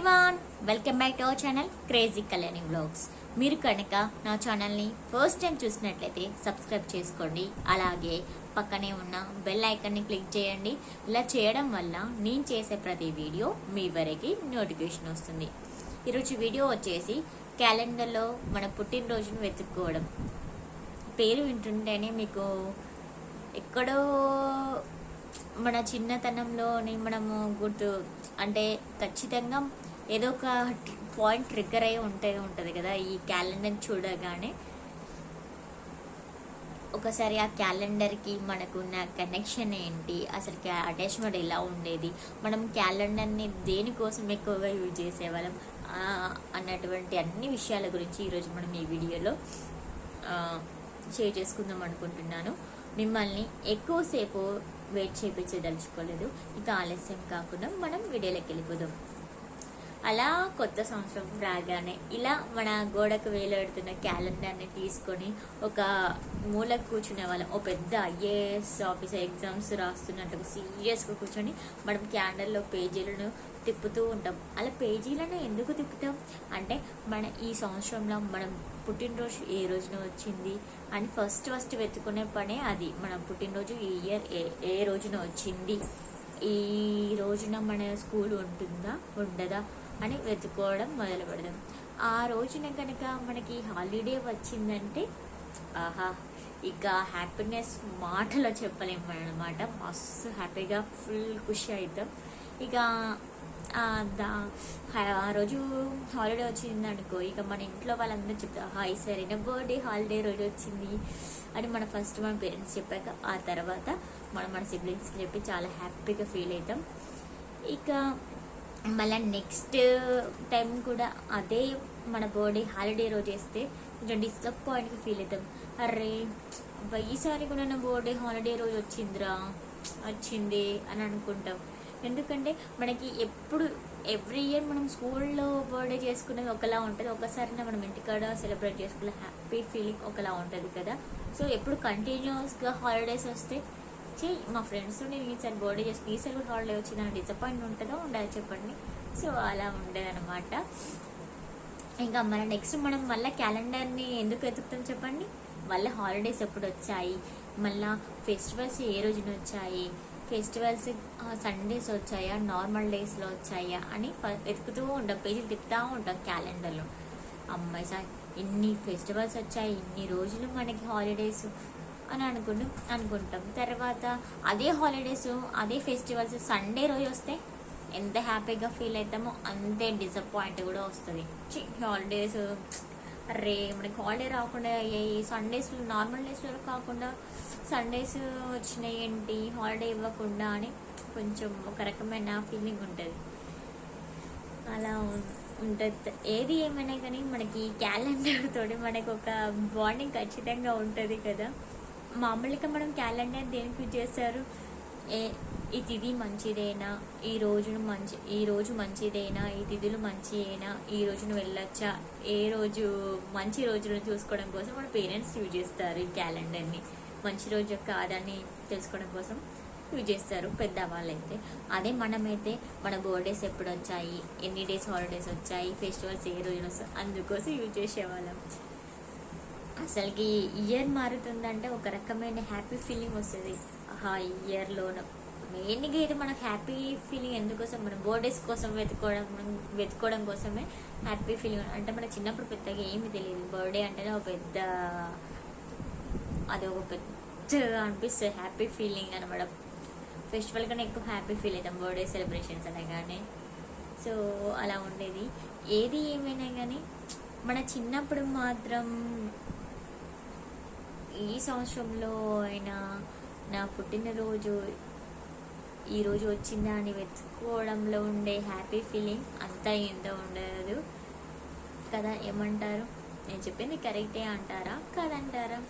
Everyone welcome back to our channel crazy Kalyani vlogs మీరు కనుక నా ఛానల్ని ఫస్ట్ టైం చూసినట్లయితే సబ్స్క్రైబ్ చేసుకోండి. అలాగే పక్కనే ఉన్న బెల్ ఐకాన్ని క్లిక్ చేయండి. ఇలా చేయడం వల్ల నేను చేసే ప్రతి వీడియో మీ వరకు నోటిఫికేషన్ వస్తుంది. ఈరోజు వీడియో వచ్చేసి క్యాలెండర్లో మన పుట్టినరోజును వెతుక్కోవడం. పేరు వింటుంటేనే మీకు ఎక్కడో మన చిన్నతనంలోని మనము గుర్తు అంటే ఖచ్చితంగా ఏదో ఒక పాయింట్ ట్రిగ్గర్ అయి ఉంటే ఉంటుంది కదా ఈ క్యాలెండర్ చూడగానే. ఒకసారి ఆ క్యాలెండర్కి మనకున్న కనెక్షన్ ఏంటి అసలు అటాచ్మెంట్ ఎలా ఉండేది మనం క్యాలెండర్ని దేనికోసం ఎక్కువగా యూజ్ చేసేవాళ్ళం అన్నటువంటి అన్ని విషయాల గురించి ఈరోజు మనం ఈ వీడియోలో షేర్ చేసుకుందాం అనుకుంటున్నాను. మిమ్మల్ని ఎక్కువసేపు వెయిట్ చేయించదలుచుకోలేదు ఇక ఆలస్యం కాకుండా మనం వీడియోలోకి వెళ్ళిపోదాం. అలా కొత్త సంవత్సరం రాగానే ఇలా మన గోడకు వేలాడుతున్న క్యాలెండర్ని తీసుకొని ఒక మూల కూర్చునే వాళ్ళం. ఓ పెద్ద ఐఏఎస్ ఆఫీసర్ ఎగ్జామ్స్ రాస్తున్నట్టుగా సీరియస్గా కూర్చొని మనం క్యాలెండర్లో పేజీలను తిప్పుతూ ఉంటాం. అలా పేజీలను ఎందుకు తిప్పుతాం? అంటే మన ఈ సంవత్సరంలో మనం పుట్టినరోజు ఏ రోజున వచ్చింది అని ఫస్ట్ ఫస్ట్ వెతుకునే పనే అది. మన పుట్టినరోజు ఈ ఇయర్ ఏ ఏ రోజున వచ్చింది? ఈ రోజున మన స్కూల్ ఉంటుందా? ఉండదా? అని వెతుక్కోవడం మొదలు పెడదాం ఆ రోజున కనుక మనకి హాలిడే వచ్చిందంటే ఆహా ఇక హ్యాపీనెస్ మాటలో చెప్పలేము అనమాట మస్తు హ్యాపీగా ఫుల్ ఖుషి అవుతాం. ఇక ఆ రోజు హాలిడే వచ్చింది అనుకో ఇక మన ఇంట్లో వాళ్ళందరూ చెప్తారు హాయ్ సరే నా బర్త్డే హాలిడే రోజు వచ్చింది అని మన ఫస్ట్ మన పేరెంట్స్ చెప్పాక ఆ తర్వాత మనం మన సిబ్లింగ్స్కి చెప్పి చాలా హ్యాపీగా ఫీల్ అవుతాం ఇక మళ్ళీ నెక్స్ట్ టైం కూడా అదే మన బర్త్డే హాలిడే రోజు వేస్తే కొంచెం డిసప్పాయింట్గా ఫీల్ అవుతాం అరే ఈసారి కూడా నా బర్త్డే హాలిడే రోజు వచ్చిందిరా వచ్చింది అని అనుకుంటాం. ఎందుకంటే మనకి ఎప్పుడు ఎవ్రీ ఇయర్ మనం స్కూల్లో బర్త్డే చేసుకునేది ఒకలా ఉంటుంది. ఒకసారి మనం ఇంటికాడ సెలబ్రేట్ చేసుకునే హ్యాపీ ఫీలింగ్ ఒకలా ఉంటుంది కదా. సో ఎప్పుడు కంటిన్యూస్గా హాలిడేస్ వస్తే చే మా ఫ్రెండ్స్ నేను ఈసారి బర్త్డే చేసుకుని ఈసారి కూడా హాలిడే వచ్చిందని డిసప్పాయింట్ ఉంటుందో ఉండాలి చెప్పండి. సో అలా ఉండేదన్నమాట. ఇంకా మన నెక్స్ట్ మనం మళ్ళీ క్యాలెండర్ని ఎందుకు వెతుకుతాం చెప్పండి? మళ్ళీ హాలిడేస్ ఎప్పుడు వచ్చాయి? మళ్ళీ ఫెస్టివల్స్ ఏ రోజున వచ్చాయి? ఫెస్టివల్స్ సండేస్ వచ్చాయా నార్మల్ డేస్లో వచ్చాయా అని వెతుకుతూ ఉంటాం పేజీలు తిప్పుతూ ఉంటాం క్యాలెండర్లో. అమ్మాయి సార్ ఇన్ని ఫెస్టివల్స్ వచ్చాయి ఇన్ని రోజులు మనకి హాలిడేస్ అని అనుకుంటు అనుకుంటాం. తర్వాత అదే హాలిడేస్ అదే ఫెస్టివల్స్ సండే రోజు వస్తే ఎంత హ్యాపీగా ఫీల్ అవుతామో అంతే డిసప్పాయింట్ కూడా వస్తుంది. హాలిడేస్ అరే మనకి హాలిడే రాకుండా అయ్యాయి సండేస్లో నార్మల్ డేస్లో కాకుండా సండేస్ వచ్చినాయి ఏంటి హాలిడే ఇవ్వకుండా అని కొంచెం ఒక రకమైన ఫీలింగ్ ఉంటుంది. అలా ఉంటుంది. ఏది ఏమైనా కానీ మనకి క్యాలెండర్ తోటి మనకు ఒక బాండింగ్ ఖచ్చితంగా ఉంటుంది కదా. మామూలుగా మనం క్యాలెండర్ దేనికి చేస్తారు? ఏ ఈ తిథి మంచిదేనా? ఈ రోజును మంచి ఈ రోజు మంచిదేనా? ఈ తిథులు మంచియేనా? ఈ రోజును వెళ్ళొచ్చా? ఏ రోజు మంచి రోజును చూసుకోవడం కోసం మన పేరెంట్స్ యూజ్ చేస్తారు ఈ క్యాలెండర్ని. మంచి రోజు కాదని తెలుసుకోవడం కోసం యూజ్ చేస్తారు పెద్దవాళ్ళైతే. అదే మనమైతే మన బర్త్డేస్ ఎప్పుడు వచ్చాయి ఎన్ని డేస్ హాలిడేస్ వచ్చాయి? ఫెస్టివల్స్ ఏ రోజున వస్తాయి అందుకోసం యూజ్ చేసేవాళ్ళం. అసలుకి ఇయర్ మారుతుందంటే ఒక రకమైన హ్యాపీ ఫీలింగ్ వస్తుంది. ఆహా ఇయర్లోనూ. మెయిన్గా అయితే మనకు హ్యాపీ ఫీలింగ్ ఎందుకోసం మనం బర్త్డేస్ కోసం వెతుకోవడం వెతుకోవడం కోసమే హ్యాపీ ఫీలింగ్. అంటే మనకు చిన్నప్పుడు పెద్దగా ఏమీ తెలియదు. బర్త్డే అంటేనే ఒక పెద్ద అది ఒక పెద్ద అనిపిస్తుంది. హ్యాపీ ఫీలింగ్ అనమాట ఫెస్టివల్ కన్నా ఎక్కువ హ్యాపీ ఫీల్ అవుతాం. బర్త్డే సెలబ్రేషన్స్ అనగానే సో అలా ఉండేది. ఏది ఏమైనా కానీ మన చిన్నప్పుడు మాత్రం ఈ సంవత్సరంలో అయినా నా పుట్టినరోజు ఈరోజు వచ్చిందా అని వెతుక్కోవడంలో ఉండే హ్యాపీ ఫీలింగ్ అంతా ఏందో ఉండదు. కదా ఏమంటారు? నేను చెప్పింది కరెక్టే అంటారా? కాదంటారా?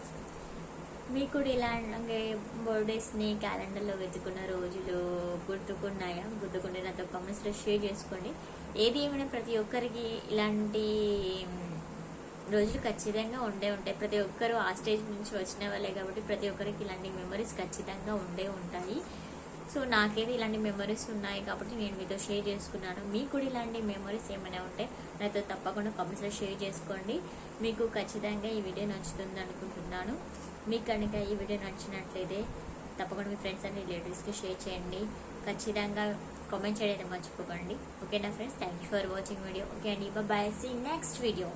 మీకు కూడా ఇలాగే బర్త్డేస్ని క్యాలెండర్లో వెతుకున్న రోజులు గుర్తుకున్నాయా? గుర్తుకుంటే నాతో కామెంట్స్లో షేర్ చేసుకోండి. ఏది ఏమైనా ప్రతి ఒక్కరికి ఇలాంటి రోజులు ఖచ్చితంగా ఉండే ఉంటాయి. ప్రతి ఒక్కరు ఆ స్టేజ్ నుంచి వచ్చిన వాళ్ళే కాబట్టి ప్రతి ఒక్కరికి ఇలాంటి మెమరీస్ ఖచ్చితంగా ఉండే ఉంటాయి. సో నాకైతే ఇలాంటి మెమరీస్ ఉన్నాయి కాబట్టి నేను మీతో షేర్ చేసుకున్నాను. మీకు కూడా ఇలాంటి మెమరీస్ ఏమైనా ఉంటే నాతో తప్పకుండా కామెంట్స్లో షేర్ చేసుకోండి. మీకు ఖచ్చితంగా ఈ వీడియో నచ్చుతుంది అనుకుంటున్నాను. మీకు కనుక ఈ వీడియో నచ్చినట్లయితే తప్పకుండా మీ ఫ్రెండ్స్ అండ్ రిలేటివ్స్కి షేర్ చేయండి. ఖచ్చితంగా కామెంట్ చేయడం మర్చిపోకండి. ఓకేనా friends thank you for watching video okay అండి బాయ్ సీ నెక్స్ట్ వీడియో